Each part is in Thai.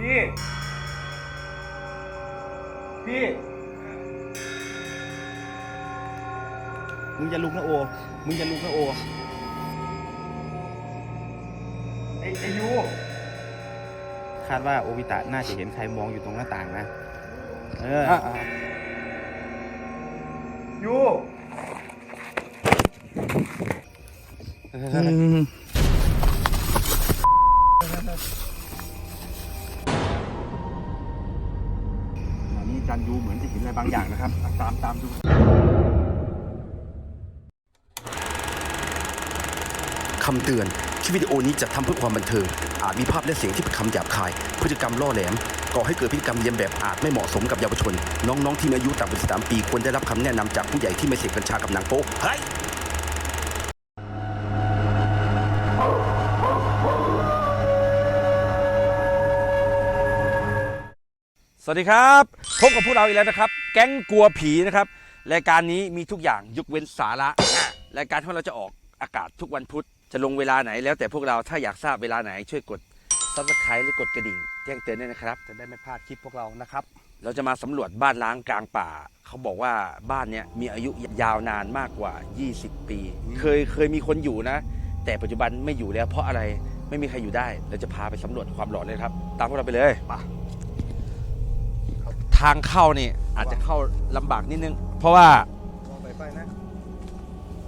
พี่ พี่ มึงจะลุกนะโอ มึงจะลุกนะโอ ไอ้ไอ้ยูคาดว่าโอบิตะน่าจะเห็นใครมองอยู่ตรงหน้าต่างนะ เออ ยูตอน ดันยูเหมือนจะเห็นอะไรบางอย่างนะครับ ตามตามดู คำเตือน คลิปวิดีโอนี้จะทำเพื่อความบันเทิง อาจมีภาพและเสียงที่เป็นคำหยาบคาย พฤติกรรมล่อแหลม ก่อให้เกิดพฤติกรรมเลียนแบบอาจไม่เหมาะสมกับเยาวชน น้องๆที่มีอายุต่ำกว่า13ปีควรได้รับคำแนะนำจากผู้ใหญ่ที่ไม่เสพกัญชากับหนังโป๊เฮ้ย สวัสดีครับพบกับพวกเราอีกแล้วนะครับ แก๊งกลัวผีนะครับรายการนี้มีทุกอย่างยกเว้นสาระรายการของเราจะออกอากาศทุกวันพุธจะลงเวลาไหนแล้วแต่พวกเราถ้าอยากทราบเวลาไหนช่วยกด subscribe หรือกดกระดิ่งแจ้งเตือนด้วยนะครับ จะได้ไม่พลาดคลิปพวกเรานะครับ เราจะมาสำรวจบ้านล้างกลางป่า เขาบอกว่าบ้านเนี้ยมีอายุยาวนานมากกว่า 20 ปี เคยเคยมีคนอยู่นะ แต่ปัจจุบันไม่อยู่แล้วเพราะอะไรไม่มีใครอยู่ได้เราจะพาไปสำรวจความหลอนเลยครับ ตามพวกเราไปเลยไปางเข้านี่อาจจะเข้าลำบากนิดนึง เพราะว่าไปไปนะ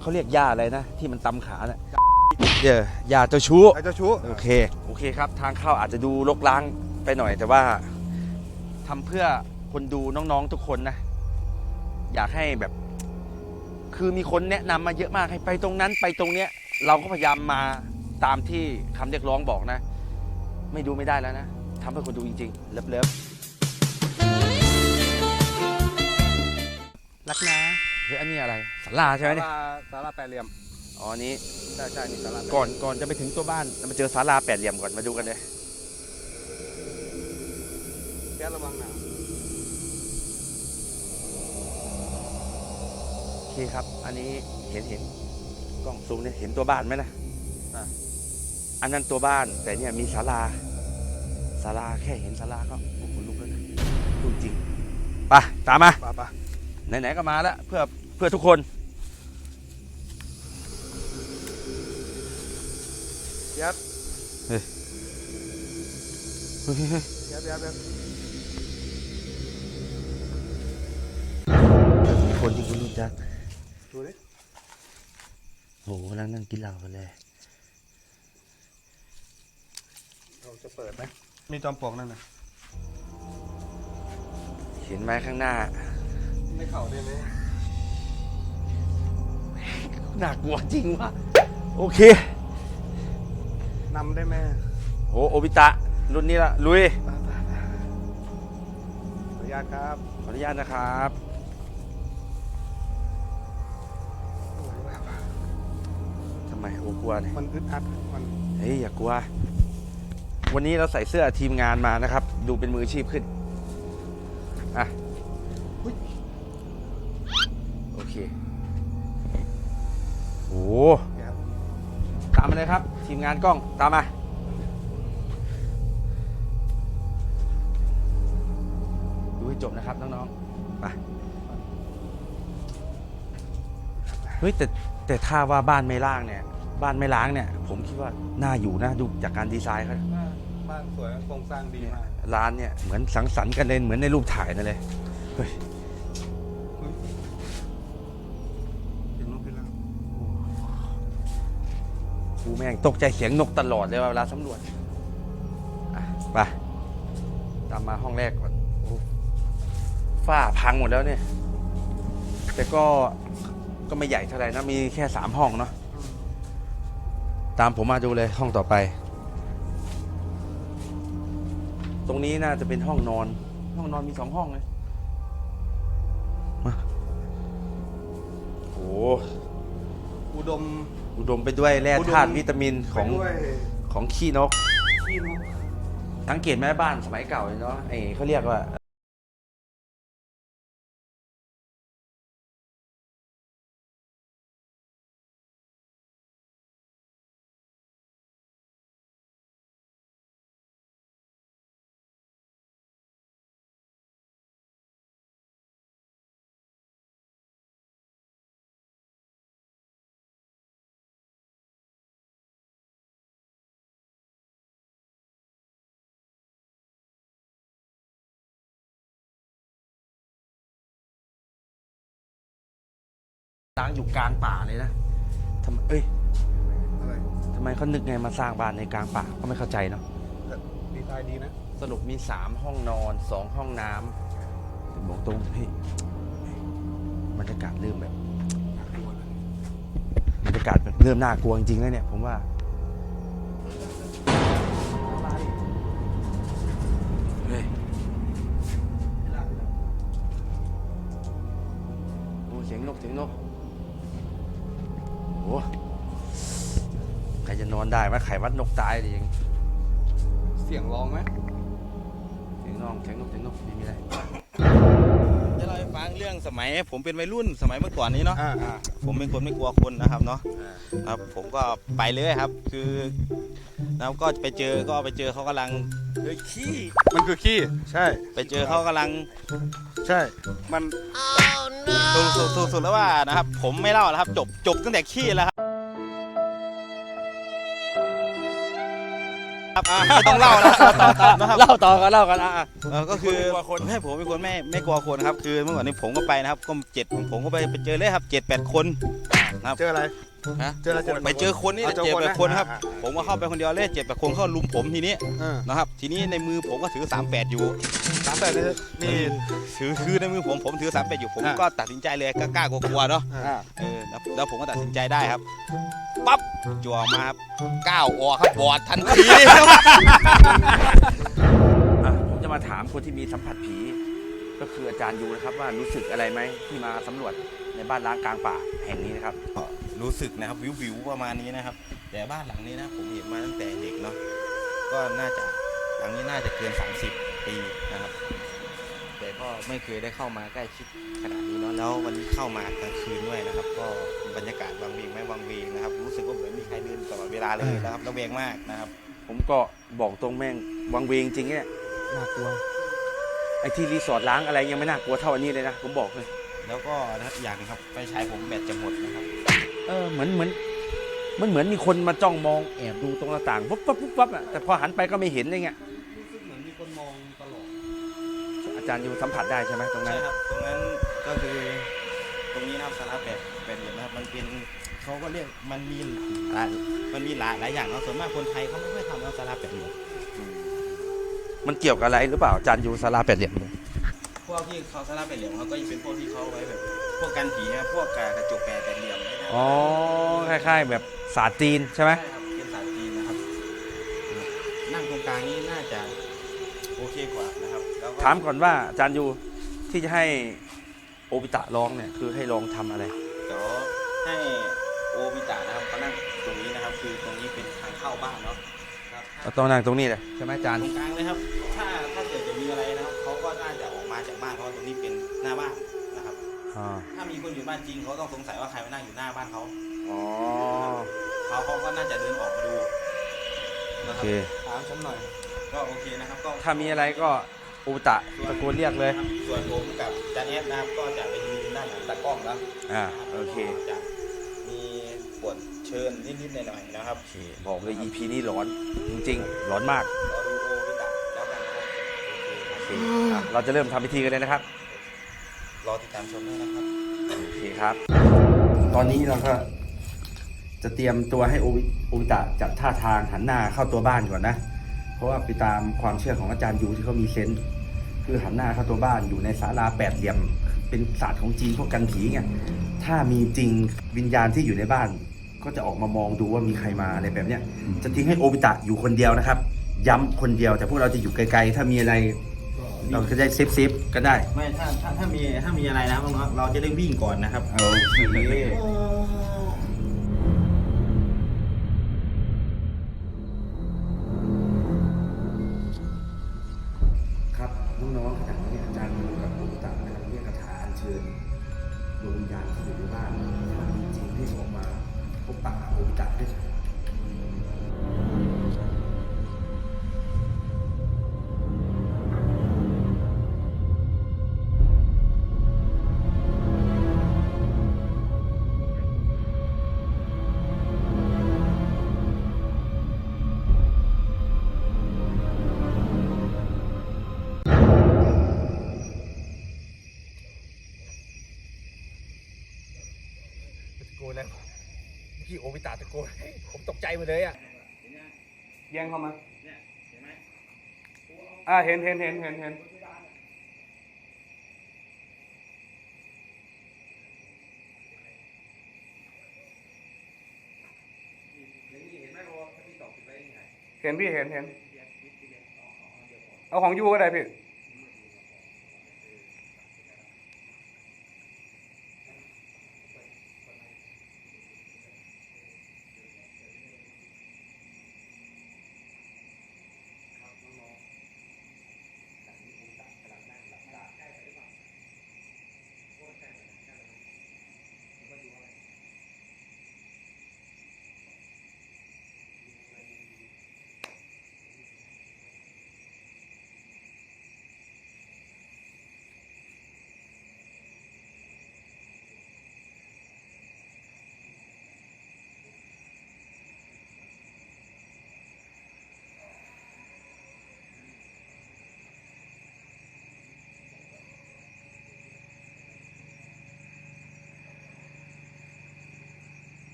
เขาเรียกย่าอะไรนะ ที่มันตำขาน่ะเดี๋ยวย่าเจ้าชู้ใครเจ้าชู้โอเค โอเคครับ ทางเข้าอาจจะดูรกร้างไปหน่อย แต่ว่าทำเพื่อคนดูน้องๆทุกคนนะ อยากให้แบบ คือมีคนแนะนำมาเยอะมากให้ไปตรงนั้นไปตรงเนี้ย เราก็พยายามมาตามที่คำเรียกร้องบอกนะ ไม่ดูไม่ได้แล้วนะทำเพื่อคนดูจริงๆ เลิฟ รักนะๆเฮ้ยอันนี้อะไรสาราใช่ไหมเนี่ยสาราแปดเหลี่ยมอ๋ออันนี้ใช่ใช่นี่สาราก่อนก่อนจะไปถึงตัวบ้านเรามาเจอศาลาแปดเหลี่ยมก่อนมาดูกันเลยแก๊สระวังหนาวโอเคครับ อันนี้เห็นเห็นกล้องซูมเนี่ยเห็นตัวบ้านไหมนะอันนั้นตัวบ้านแต่เนี่ยมีศาลาศาลาแค่เห็นศาลาก็โอ้โหลุกแล้วนะพูดจริงไปตามมา ป่าป่า ไหนๆก็มาแล้วเพื่อเพื่อทุกคนแก๊สเฮ้ยแก๊สแก๊สแก๊สมีคนที่คุณรู้จักดูดิโอ้โหกำลังนั่งกินเหล้ากันเลยเราจะเปิดไหมมีจอมปลวกนั่นนะเห็นไหมข้างหน้า ไม่เข่าได้ไหมน่ากลัวจริงวะโอเคนำได้ไหมโอ้โอบิตะรุ่นนี้ละลุยไปไปไปขออนุญาตครับ ขออนุญาตนะครับทำไมโอ้กลัวเนี่ยมันอึดอัดมันเฮ้ยอย่ากลัว วันนี้เราใส่เสื้อทีมงานมานะครับ ดูเป็นมืออาชีพขึ้น ตามมาเลยครับ ทีมงานกล้องตามมา ดูให้จบนะครับน้องๆไปเฮ้ยแต่แต่ถ้าว่าบ้านไม่ล้างเนี่ย บ้านไม่ล้างเนี่ย ผมคิดว่าน่าอยู่นะดูจากการดีไซน์เขาบ้านบ้านสวยโครงสร้างดีมากร้านเนี่ยเหมือนสังสรรค์กันเลยเหมือนในรูปถ่ายนั่นเลยเฮ้ย แม่งตกใจเสียงนกตลอดเลยเวลาสำรวจอะไปตามมาห้องแรกก่อนโอ้ฝ้าพังหมดแล้วเนี่ย แต่ก็ก็ไม่ใหญ่เท่าไหร่นะ มีแค่สามห้องเนาะตามผมมาดูเลยห้องต่อไป ตรงนี้น่าจะเป็นห้องนอน ห้องนอนมีสองห้องเลยมาโอ้ อุดม อุดมไปด้วยแร่อุดมธาตุวิตามินของไปด้วยของขี้นกขี้นกสังเกตไหมบ้านสมัยเก่าเนาะไอ้เขาเรียกว่า ล้างอยู่กลางป่าเลยนะทำเอ้ยอะไรทำไมเขานึกไงมาสร้างบ้านในกลางป่าก็ไม่เข้าใจเนาะดีไซน์ดีนะ สรุปมีสามห้องนอนสองห้องน้ำแต่บอกตรงพี่บรรยากาศเริ่มแบบบรรยากาศแบบเริ่มน่ากลัวจริงๆแล้วเนี่ยผมว่าเฮ้ยโอ้เสียงนกเสียงนกโอ้ ใครจะนอนได้ไหมไขวัดนกตายเลยยังเสียงร้องไหมเสียงน้องเสียงนกเสียงนกไม่มีอะไรจะ เล่าให้ฟังเรื่องสมัยผมเป็นวัยรุ่นสมัยเมื่อก่อนนี้เนาะอ่าอ่า ผมเป็นคนไม่กลัวคนนะครับเนาะครับผมก็ไปเลยครับ คือแล้วก็ไปเจอก็ไปเจอเขากำลัง เฮ้ยขี้มันคือขี้ใช่ ไปเจอเขากำลังใช่ มัน สุดสุดสุดสุดแล้วว่านะครับ ผมไม่เล่าแล้วครับ จบจบตั้งแต่ขี้แล้วครับ ไม่ต้องเล่าแล้วนะครับเล่าต่อกันเล่ากันอะเออก็คือไม่กลัวคนให้ผมเป็นคนไม่ไม่กลัวคนครับ คือเมื่อก่อนนี้ผมก็ไปนะครับก็เจ็ดผมก็ไปไปเจอเลยครับเจ็ดแปดคนนะครับเจออะไรฮะเจออะไรเจอไปเจอคนนี่แหละเอาเจอเจ็ดคนแปนะดคนครับอ่าอ่าผมก็เข้าไปคนเดียวเลยเจ็ดแปดคนเข้าลุมผมทีนี้อ่านะครับทีนี้ในมือผมก็ถือ38อยู่สามแปดนี่นี่ถือคือในมือผมผมถือ38อยู่ผมอ่าก็ตัดสินใจเลยกล้าๆกลัวๆเนาะอ่าเออแล้วแล้วผมก็ตัดสินใจได้ครับปั๊บ จั่วมาครับก้าวออกครับบอดทันทีอะผมจะมาถามคนที่มีสัมผัสผี ก็คืออาจารย์ยูนะครับ ว่ารู้สึกอะไรไหมที่มาสำรวจในบ้านล้างกลางป่าแห่งนี้นะครับ รู้สึกนะครับวิววิวๆประมาณนี้นะครับ แต่บ้านหลังนี้นะผมเห็นมาตั้งแต่เด็กเนาะก็น่าจะหลังนี้น่าจะเกิน 30 ปีนะครับแต่ก็ ไม่เคยได้เข้ามาใกล้ชิดขนาดนี้เนาะแล้ววันนี้เข้ามากลางคืนด้วยนะครับ ก็บรรยากาศวังเวงไหม่วังเวงนะครับ รู้สึกว่าเหมือนมีใครเดินตลอดเวลาเลยนะครับระแวงมากนะครับ ผมก็บอกตรงแม่งวังเวงจริงเนี่ยน่ากลัวไอ้ที่รีสอร์ทล้างอะไรยังไม่น่ากลัวเท่าอันนี้เลยนะผมบอกเลยแล้วก็นะครับอีกอย่างหนึงครับไฟฉายผมแบตจะหมดนะครับ เออเหมือนเหมือนมันเหมือนมีคนมาจ้องมองแอบดูตรงหน้าต่างปุ๊บปั๊บปุ๊บปั๊บอะแต่พอหันไปก็ไม่เห็นอะไรเงี้ย จารย์ยูสัมผัสได้ใช่ไหมตรงนั้ใช่น ครับตรงนั้นก็คือตรงนี้นะครับสาระแปดแปดเหลี่ยมนะครับมันเป็นเขาก็เรียกมันมีหลายมันมีหลายหลายอย่างเนาะส่วนมากคนไทยเขาไม่ค่อยทำนะสาระแปดเหลี่ยมมันเกี่ยวกับอะไรหรือเปล่าอาจารย์ยูสาราแปดเหลี่ยมเนี่ยพวกที่เขาสาระแปดเหลี่ยมเขาก็จะเป็นพวกที่เขาเอาไว้แบบพวกกันผีนะพวกกระจกแปดแปดเหลี่ยมนะครับอ๋อคล้ายๆ แบบศาสตร์จีนใช่ไหมใช่ครับเป็นสายจีนนะครับ นั่งตรงกลางนี้น่าจะโอเคกว่านะครับแล้วก็ ถามก่อนว่าอาจารย์ยูที่จะให้โอปิตะร้องเนี่ยคือให้ลองทำอะไร เดี๋ยวให้โอบิตะนะครับเขานั่งตรงนี้นะครับ คือตรงนี้เป็นทางเข้าบ้านเนาะครับถ้าต้องนั่งตรงนี้เลยใช่ไหมอาจารย์ตรงกลางเลยครับ ถ้าถ้าเกิดจะมีอะไรนะครับเขาก็น่าจะออกมาจากบ้านเพราะว่าตรงนี้เป็นหน้าบ้านนะครับอ่าถ้ามีคนอยู่บ้านจริงเขาต้องสงสัยว่าใครมานั่งอยู่หน้าบ้านเขาอ๋อเขาเขาก็น่าจะเดินออกมาดูโอนะคเครับถามฉันหน่อยก็โอเคนะครับก็ถ้ามีอะไรก็โอปิตะตะโกนเรียกเลยครับส่วนผมกับจานเอสนะครับก็จะไปยืนด้านหลังตากล้องแล้วอ่านะครับโอเคแล้วก็จะมีบทเชิญนิดๆหน่อยๆนะครับโอเคบอกเลย EP นี้ร้อนจริงๆ ร้อนมากรอดูโอบิตะแล้วกันนะครับโอเคอะเราจะเริ่มทำพิธีกันเลยนะครับ รอติดตามชมด้วยนะครับ โอเคครับ ตอนนี้เราก็จะเตรียมตัวให้โอวิโอวิตะจัดท่าทางหันหน้าเข้าตัวบ้านก่อนนะ เพราะว่าไปตามความเชื่อของอาจารย์ยูที่เขามีเซนส์ คือหันหน้าเข้าตัวบ้านอยู่ในศาลาแปดเหลี่ยม เป็นศาสตร์ของจีนพวกกันผีไงถ้ามีจริงวิญญาณที่อยู่ในบ้าน ก็จะออกมามองดูว่ามีใครมาอะไรแบบเนี้ยจะทิ้งให้โอบิตะอยู่คนเดียวนะครับ ย้ำคนเดียวแต่พวกเราจะอยู่ไกลๆ ถ้ามีอะไรเราก็ได้เซฟเซฟๆก็ได้ไม่ถ้าถ้าถ้ามีถ้ามีอะไรนะครับน้องๆเราจะได้วิ่งก่อนนะครับโอเคค ที่โอวิตาตะโกน ผมตกใจหมดเลยอะแย่งเข้ามาอ่าเห็นเห็นเห็นเห็นเห็นเห็นพี่เห็นเห็น เอาของยูก็ได้พี่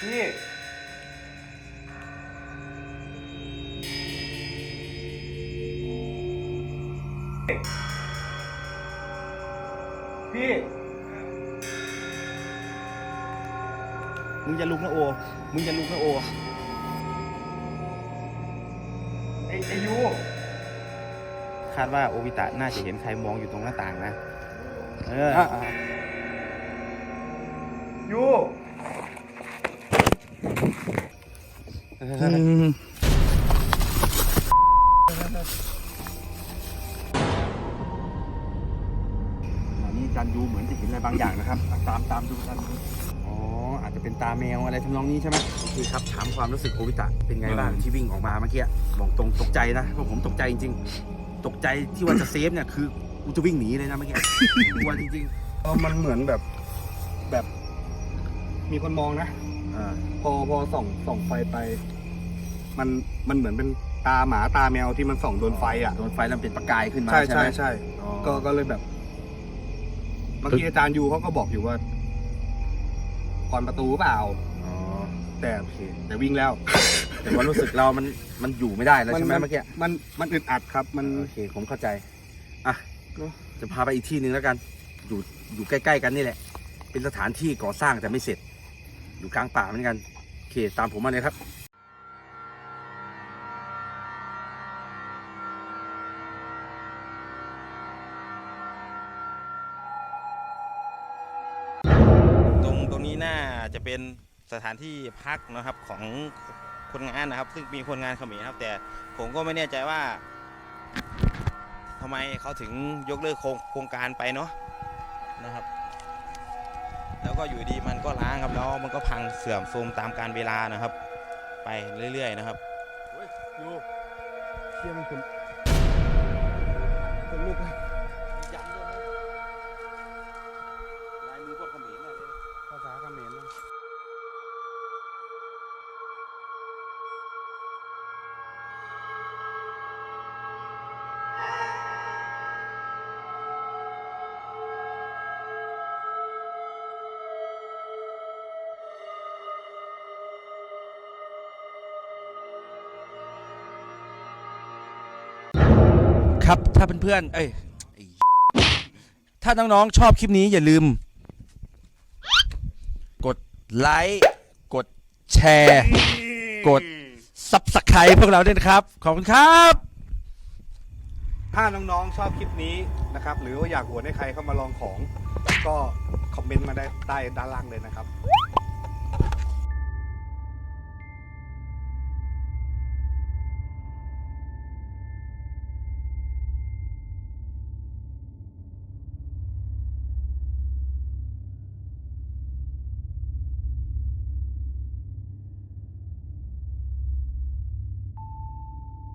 พี่พี่มึงจะลุกนะโอ มึงจะลุกนะโอ ไอไอยูคาดว่าโอวิตะน่าจะเห็นใครมองอยู่ตรงหน้าต่างนะ เอออะยู อันนี้จันยูเหมือนจะเห็นอะไรบางอย่างนะครับ ตามตามดูตามดูอ๋ออาจจะเป็นตาแมวอะไรทำนองนี้ใช่ไหมโอเคครับถามความรู้สึกโอวิตะเป็นไงบ้างที่วิ่งออกมาเมื่อกี้บอกตรงตกใจนะเพราะผมตกใจจริงๆ ตกใจที่ว่าจะเซฟเนี่ยคือกูจะวิ่งหนีเลยนะเมื่อกี้กลัวจริงเออมันเหมือนแบบแบบ มีคนมองนะ ๆอ่า พอพอส่องส่องไฟไป มันมันเหมือนเป็นตาหมาตาแมวที่มันส่องโดนไฟอะโดนไฟแล้วมันเป็นประกายขึ้นมาใช่ใช่ไหใช่มใช่อ๋อก็ก็เลยแบบเมื่อกี้อาจารย์ยูเขาก็บอกอยู่ว่าก่อนประตูเปล่า อ๋อแต่โอเคแต่วิ่งแล้ว แต่ว่ารู้สึกเรามันมันอยู่ไม่ได้แล้วใช่ไหมเมื่อกี้มันมันอึดอัดครับ มันโอเคผมเข้าใจอะเนอะจะพาไปอีกที่หนึ่งแล้วกัน อยู่อยู่ใกล้ๆกันนี่แหละ เป็นสถานที่ก่อสร้างแต่ไม่เสร็จ อยู่กลางป่าเหมือนกันโอเคตามผมมาเลยครับ เป็นสถานที่พักนะครับของคนงานนะครับ ซึ่งมีคนงานเขมรครับ แต่ผมก็ไม่แน่ใจว่าทำไมเขาถึงยกเลิกโครงการไปเนาะนะครับ แล้วก็อยู่ดีมันก็ล้างครับแล้วมันก็พังเสื่อมโทรมตามการเวลานะครับ ไปเรื่อยๆนะครับยูเชี่ยมันคนคน ครับ ถ้าเพื่อนๆเอ้ยไอ้ถ้าน้องๆชอบคลิปนี้อย่าลืม กดไลค์กดแชร์ กดซับสไครต์พวกเราด้วยนะครับ ขอบคุณครับ ถ้าน้องๆชอบคลิปนี้นะครับ หรือว่าอยากอวดให้ใครเข้ามาลองของ ก็คอมเมนต์มาได้ใต้ด้านล่างเลยนะครับ